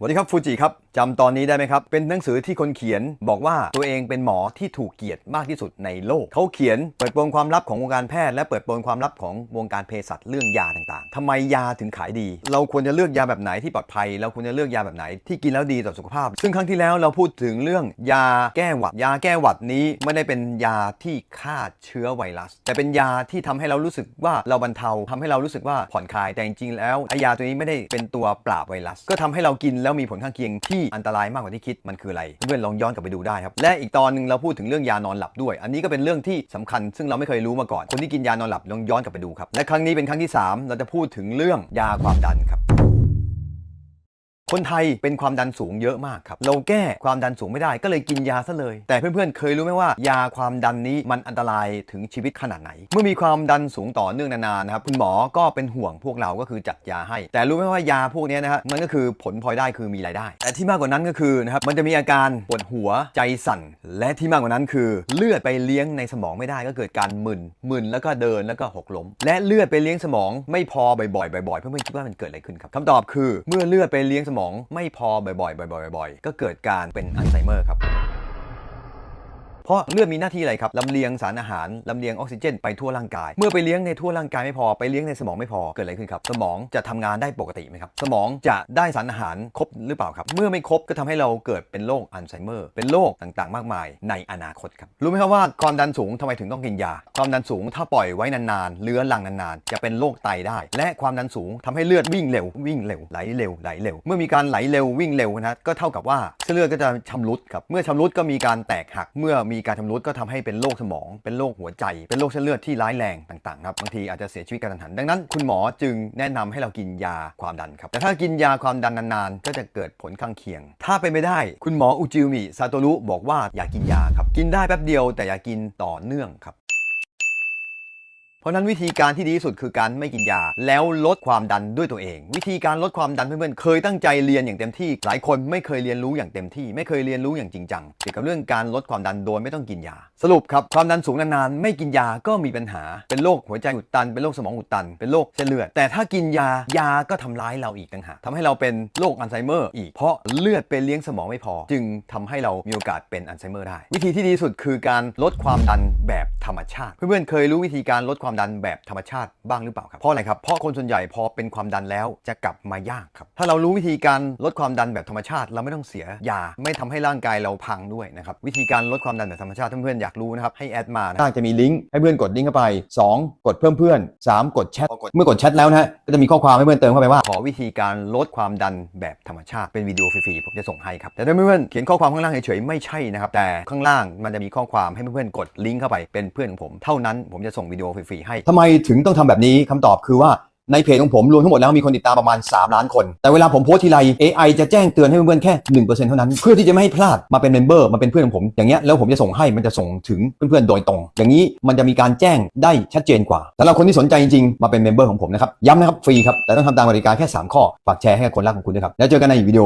สวัสดีครับฟูจิครับ จำตอนนี้ได้ไหมครับ เป็นหนังสือที่คนเขียนบอกว่าตัวเองเป็นหมอที่ถูกเกลียดมากที่สุดในโลก เขาเขียนเปิดโปงความลับของวงการแพทย์และเปิดโปงความลับของวงการเภสัชเรื่องยาต่างๆทำไมยาถึงขายดี เราควรจะเลือกยาแบบไหนที่ปลอดภัย เราควรจะเลือกยาแบบไหนที่กินแล้วดีต่อสุขภาพ ซึ่งครั้งที่แล้วเราพูดถึงเรื่องยาแก้หวัด ยาแก้หวัดนี้ไม่ได้เป็นยาที่ฆ่าเชื้อไวรัส แต่เป็นยาที่ทำให้เรารู้สึกว่าเราบรรเทาทำให้เรารู้สึกว่าผ่อนคลายแต่จริงๆแล้วไอยาตัวนี้ไม่ได้เป็นตัวปราบไวรัส ก็ทำให้เรากินแล้วมีผลข้างเคียงที่อันตรายมากกว่าที่คิดมันคืออะไรเพื่อนๆลองย้อนกลับไปดูได้ครับและอีกตอนหนึ่งเราพูดถึงเรื่องยานอนหลับด้วย อันนี้ก็เป็นเรื่องที่สำคัญ ซึ่งเราไม่เคยรู้มาก่อน คนที่กินยานอนหลับลองย้อนกลับไปดูครับและครั้งนี้เป็นครั้งที่ 3 เราจะพูดถึงเรื่องยาความดันครับ คนไทยเป็นความดันสูงเยอะมากครับ เราแก้ความดันสูงไม่ได้ก็เลยกินยาซะเลย แต่เพื่อนๆ เคยรู้ไหมว่า ยาความดันนี้มันอันตรายถึงชีวิตขนาดไหน เมื่อมีความดันสูงต่อเนื่องนานๆนะครับคุณหมอก็เป็นห่วงพวกเราก็คือจัดยาให้ แต่รู้ไหมว่ายาพวกนี้นะฮะมันก็คือผลพลอยได้คือมีรายได้ แต่ที่มากกว่านั้นก็คือนะครับมันจะมีอาการปวดหัวใจสั่น และที่มากกว่านั้นคือ เลือดไปเลี้ยงในสมองไม่ได้ก็เกิดการมึนมึนแล้วก็เดินแล้วก็หกล้ม และเลือดไปเลี้ยงสมองไม่พอบ่อยๆบ่อยๆเพื่อนๆคิดว่ามันเกิดอะไรขึ้นครับคำตอบคือเมื่อเลือดไปเลี้ยงสมองไม่พอบ่อยๆบ่อยๆบ่อยๆก็เกิดการเป็นอัลไซเมอร์ครับ เพราะเลือดมีหน้าที่อะไรครับลำเลียงสารอาหารลำเลียงออกซิเจนไปทั่วร่างกาย เมื่อไปเลี้ยงในทั่วร่างกายไม่พอไปเลี้ยงในสมองไม่พอเกิดอะไรขึ้นครับสมองจะทำงานได้ปกติไหมครับสมองจะได้สารอาหารครบหรือเปล่าครับ เมื่อไม่ครบก็ทำให้เราเกิดเป็นโรคอัลไซเมอร์เป็นโรคต่างๆ มากมาย ในอนาคตครับรู้ไหมครับว่าความดันสูงทำไมถึงต้องกินยา ความดันสูงถ้าปล่อยไว้นานๆเลื้อรังนานๆ จะเป็นโรคไตได้ และความดันสูงทำให้เลือดวิ่งเร็ววิ่งเร็วไหลเร็วไหลเร็ว เมื่อมีการไหลเร็ววิ่งเร็วนะก็เท่ากับว่าเส้นเลือดก็จะชำรุดครับเมื่อชำรุดก็มีการแตกหักเมื่อมีีการชำรุดก็ทำให้เป็นโรคสมอง เป็นโรคหัวใจ เป็นโรคเส้นเลือดที่ร้ายแรงต่างๆครับบางทีอาจจะเสียชีวิตกระทันหัน ดังนั้นคุณหมอจึงแนะนำให้เรากินยาความดันครับ แต่ถ้ากินยาความดันนานๆ ก็จะเกิดผลข้างเคียง ถ้าเป็นไม่ได้ คุณหมออุจิวมิซาโตรุบอกว่าอย่ากินยาครับ กินได้แป๊บเดียวแต่อย่ากินต่อเนื่องครับ ราะนั้นวิธีการที่ดีที่สุดคือการไม่กินยา แล้วลดความดันด้วยตัวเอง วิธีการลดความดันเพื่อนๆเคยตั้งใจเรียนอย่างเต็มที่ หลายคนไม่เคยเรียนรู้อย่างเต็มที่ ไม่เคยเรียนรู้อย่างจริงจังเกี่ยวกับเรื่องการลดความดันโดยไม่ต้องกินยา สรุปครับความดันสูงนานๆไม่กินยาก็มีปัญหา เป็นโรคหัวใจอุดตัน เป็นโรคสมองอุดตัน เป็นโรคเส้นเลือด แต่ถ้ากินยายาก็ทำร้ายเราอีกต่างหากทำให้เราเป็นโรคอัลไซเมอร์อีกเพราะเลือดไปเลี้ยงสมองไม่พอ จึงทำให้เรามีโอกาสเป็นอัลไซเมอร์ได้ วิธีที่ดีที่สุดคือการลดความดันแบบธรรมชาติ เพื่อนๆเคยรู้วิธีการลดความดันแบบธรรมชาติบ้างหรือเปล่าครับเพราะอะไรครับเพราะคนส่วนใหญ่พอเป็นความดันแล้วจะกลับมายากครับถ้าเรารู้วิธีการลดความดันแบบธรรมชาติ เราไม่ต้องเสียยาไม่ทำให้ร่างกายเราพังด้วยนะครับวิธีการลดความดันแบบธรรมชาติถ้าเพื่อนๆอยากรู้นะครับให้แอดมานะจะมีลิงก์ให้เพื่อนกดลิงก์เข้าไป 2 กดเพิ่มเพื่อน 3 กดแชทเมื่อกดแชทแล้วนะฮะก็จะมีข้อความให้เพื่อนเติมเข้าไปว่า ขอวิธีการลดความดันแบบธรรมชาติเป็นวิดีโอฟรีๆผมจะส่งให้ครับแต่ถ้าเพื่อนๆเขียนข้อความข้างล่างเฉยๆไม่ใช่นะครับแต่ข้างล่างมันจะมีข้อความให้เพื่อนๆกดลิงก์เข้าไปเป็นเพื่อนของผม เท่านั้นผมจะส่งวิดีโอฟรีๆให้ทำไมถึงต้องทำแบบนี้คำตอบคือว่าในเพจของผมรวมทั้งหมดแล้วมีคนติดตามประมาณ 3 ล้านคน แต่เวลาผมโพสทีไร AI จะแจ้งเตือนให้เพื่อนๆแค่ 1%เท่านั้น เพื่อที่จะไม่ให้พลาดมาเป็นเมมเบอร์มาเป็นเพื่อนของผม อย่างเงี้ยแล้วผมจะส่งให้มันจะส่งถึงเพื่อนๆโดยตรง อย่างนี้มันจะมีการแจ้งได้ชัดเจนกว่าสำหรับคนที่สนใจจริงๆ มาเป็นเมมเบอร์ของผมนะครับ ย้ำนะครับฟรีครับแต่ต้องทำตามกติกาแค่ 3 ข้อฝากแชร์ให้กับคนรักของคุณด้วยครับแล้วเจอกันในวิดีโอ